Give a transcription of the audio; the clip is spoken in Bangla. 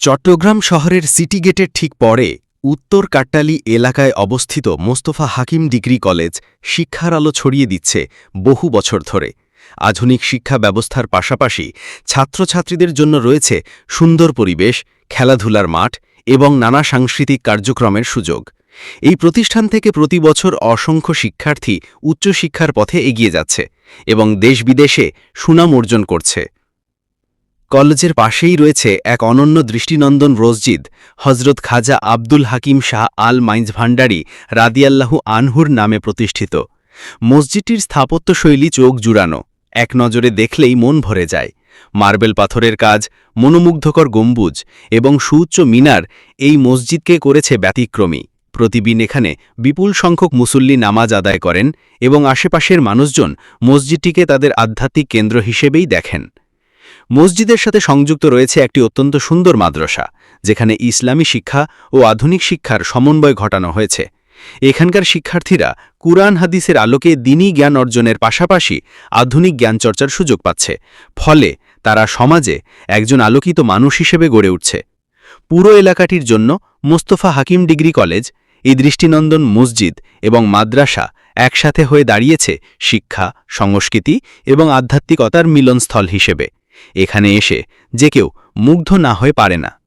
চট্টগ্রাম শহরের সিটি গেটের ঠিক পরে উত্তর কাট্টালি এলাকায় অবস্থিত মোস্তফা হাকিম ডিগ্রি কলেজ শিক্ষার আলো ছড়িয়ে দিচ্ছে বহু বছর ধরে। আধুনিক শিক্ষা ব্যবস্থার পাশাপাশি ছাত্রছাত্রীদের জন্য রয়েছে সুন্দর পরিবেশ, খেলাধুলার মাঠ এবং নানা সাংস্কৃতিক কার্যক্রমের সুযোগ। এই প্রতিষ্ঠান থেকে প্রতি বছর অসংখ্য শিক্ষার্থী উচ্চশিক্ষার পথে এগিয়ে যাচ্ছে এবং দেশ বিদেশে সুনাম অর্জন করছে। কলেজের পাশেই রয়েছে এক অনন্য দৃষ্টিনন্দন মসজিদ হজরত খাজা আব্দুল হাকিম শাহ আল মাইন্স ভান্ডারি রাদিয়াল্লাহু আনহুর নামে প্রতিষ্ঠিত। মসজিদটির স্থাপত্যশৈলী চোখ জুড়ানো। এক নজরে দেখলেই মন ভরে যায়। মার্বেল পাথরের কাজ, মনোমুগ্ধকর গম্বুজ এবং সুউচ্চ মিনার এই মসজিদকে করেছে ব্যতিক্রমী। প্রতিদিন এখানে বিপুল সংখ্যক মুসল্লি নামাজ আদায় করেন এবং আশেপাশের মানুষজন মসজিদটিকে তাদের আধ্যাত্মিক কেন্দ্র হিসেবেই দেখেন। মসজিদের সাথে সংযুক্ত রয়েছে একটি অত্যন্ত সুন্দর মাদ্রাসা, যেখানে ইসলামী শিক্ষা ও আধুনিক শিক্ষার সমন্বয় ঘটানো হয়েছে। এখানকার শিক্ষার্থীরা কুরআন হাদিসের আলোকে দিনই জ্ঞান অর্জনের পাশাপাশি আধুনিক জ্ঞান চর্চার সুযোগ পাচ্ছে। ফলে তারা সমাজে একজন আলোকিত মানুষ হিসেবে গড়ে উঠছে। পুরো এলাকাটির জন্য মোস্তফা হাকিম ডিগ্রি কলেজ, এই দৃষ্টিনন্দন মসজিদ এবং মাদ্রাসা একসাথে হয়ে দাঁড়িয়েছে শিক্ষা, সংস্কৃতি এবং আধ্যাত্মিকতার মিলনস্থল হিসেবে। এখানে এসে যে কেউ মুগ্ধ না হয়ে পারে না।